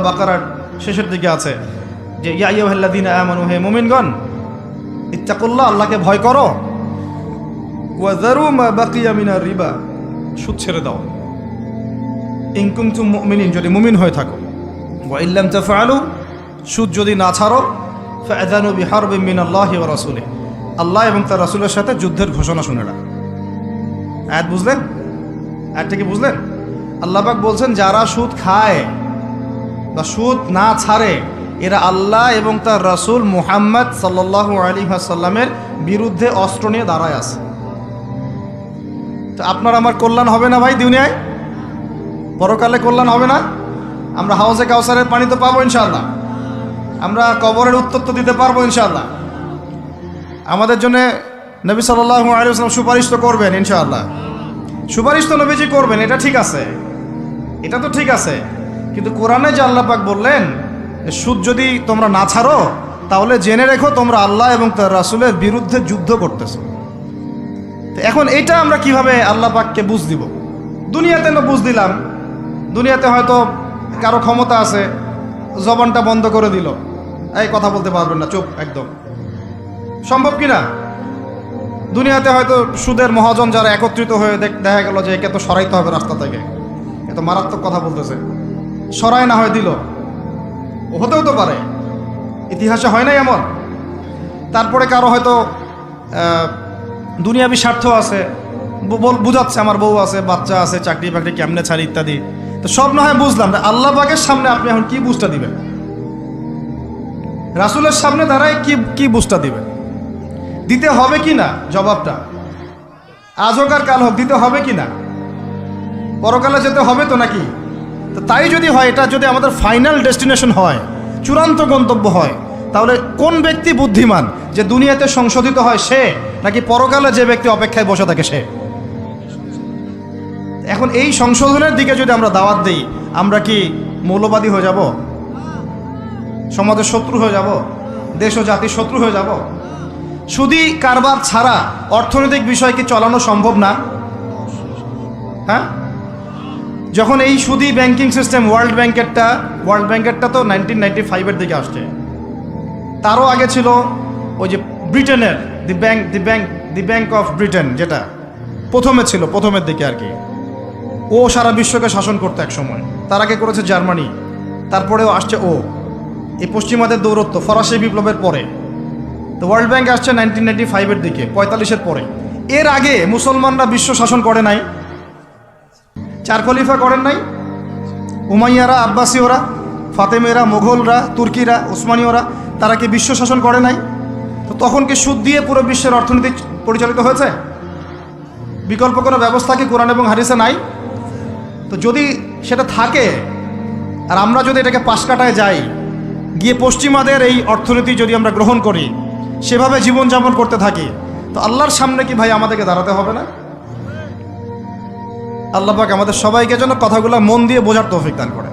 বাকারার শেষের দিকে আছে যে আমানু, হে মুমিনগণ আল্লাহকে ভয় করো। রিবা, সুদ ছেড়ে দাও। ইনকুম যদি মুমিন হয়ে থাকো। সুদ যদি না ছাড়ো, ফাআযানু বিহারবিন মিনাল্লাহি ওয়া রাসূলিহি। আল্লাহ এবং তার রাসূলের সাথে যুদ্ধের ঘোষণা শুনে আয়াত বুঝলেন? আয়াতটা কি বুঝলেন? আল্লাহ পাক বলছেন, যারা সুদ খায় বা সুদ না ছাড়ে, এরা আল্লাহ এবং তার রাসূল মুহাম্মদ সাল্লাল্লাহু আলাইহি ওয়াসাল্লামের বিরুদ্ধে অস্ত্র নিয়ে দাঁড়ায় আছে। তো আপনার আমার কল্যাণ হবে না ভাই দুনিয়ায়? পরকালে কল্যাণ হবে না? আমরা হাউসে কাউসারের পানি তো পাবো ইনশাল্লাহ আমরা কবরের উত্তর তো দিতে পারব ইনশাল্লাহ আমাদের জন্য নবী সাল্লাল্লাহু আলাইহি ওয়াসাল্লাম সুপারিশ তো করবেন ইনশাআল্লাহ। সুপারিশ তো নবীজি করবেন, এটা ঠিক আছে। এটা তো ঠিক আছে। কিন্তু কোরআনে যে আল্লাহ পাক বললেন সুদ যদি তোমরা না ছাড়ো, তাহলে জেনে রেখো তোমরা আল্লাহ এবং তার রাসুলের বিরুদ্ধে যুদ্ধ করতেছো। তো এখন এটা আমরা কীভাবে আল্লাহ পাককে বুঝ দিব? দুনিয়াতে না বুঝ দিলাম। দুনিয়াতে হয়তো কারও ক্ষমতা আছে, জবানটা বন্ধ করে দিল। এই কথা বলতে পারবেন না, চুপ, একদম। সম্ভব কি না দুনিয়াতে হয়তো সুদের মহাজন যারা একত্রিত হয়ে দেখা গেল যে একে তো সরাইতে হবে রাস্তা থেকে। এত মারাত্মক কথা বলতেছে। সরাই না হয় দিল। হতেও তো পারে। ইতিহাসে হয় নাই এমন। তারপরে কারও হয়তো দুনিয়াবি স্বার্থ আছে। বুঝাচ্ছে আমার বউ আছে, বাচ্চা আছে, চাকরি বাকরি কেমনে ছাড়ি ইত্যাদি। তো সব না হয় বুঝলাম আল্লাহ পাকের সামনে আপনি এখন কি বুঝটা দিবেন? রাসুলের সামনে দাঁড়ায় কি কি বুঝটা দিবেন? দিতে হবে কি না জবাবটা? আজ হোক আর কাল হোক, দিতে হবে কি না? পরকালে যেতে হবে তো নাকি? তো তাই যদি হয়, এটা যদি আমাদের ফাইনাল ডেস্টিনেশন হয়, চূড়ান্ত গন্তব্য হয়, তাহলে কোন ব্যক্তি বুদ্ধিমান যে দুনিয়াতে সংশোধিত হয় সে, নাকি পরকালে যে ব্যক্তি অপেক্ষায় বসে থাকে সে? এখন এই সংশোধনের দিকে যদি আমরা দাওয়াত দিই, আমরা কি মৌলবাদী হয়ে যাব? সমাজের শত্রু হয়ে যাব? দেশ ও জাতির শত্রু হয়ে যাব? শুধু কারবার ছাড়া অর্থনৈতিক বিষয় কি চালানো সম্ভব না? হ্যাঁ? যখন এই সুদি ব্যাংকিং সিস্টেম ওয়ার্ল্ড ব্যাংকেরটা ওয়ার্ল্ড ব্যাংকেরটা তো নাইনটিন নাইনটি ফাইভের দিকে আসছে। তারও আগে ছিল ওই যে ব্রিটেনের the bank the bank the bank of Britain যেটা। প্রথমে ছিল, প্রথমের দিকে আর কি। ও সারা বিশ্বকে শাসন করতো এক সময়। তার আগে করেছে জার্মানি, তারপরেও আসছে ও। এই পশ্চিমাদের দৌরত্ব, ফরাসি বিপ্লবের পরে। তো ওয়ার্ল্ড ব্যাংক আসছে নাইনটিন নাইনটি ফাইভের দিকে, পঁয়তাল্লিশের পরে। এর আগে মুসলমানরা বিশ্ব শাসন করে নাই। চার খলিফা করেন নাই। উমাইয়ারা, আব্বাসীয়রা, ফাতেমেরা, মোঘলরা, তুর্কিরা উসমানীয়রা তারা কি বিশ্ব শাসন করে নাই? তো তখন কি সুদ দিয়ে পুরো বিশ্বের অর্থনীতি পরিচালিত হয়েছে? বিকল্প কোনো ব্যবস্থা কি কোরআন এবং হারিসে নাই? তো যদি সেটা থাকে, আর আমরা যদি এটাকে পাশ কাটায় যাই, গিয়ে পশ্চিমাদের এই অর্থনীতি যদি আমরা গ্রহণ করি, সেভাবে জীবনযাপন করতে থাকি, তো আল্লাহর সামনে কি ভাই আমাদেরকে দাঁড়াতে হবে না? আল্লাহ পাক আমাদের সবাইকে যেন কথাগুলো মন দিয়ে বোঝার তৌফিক দান করে।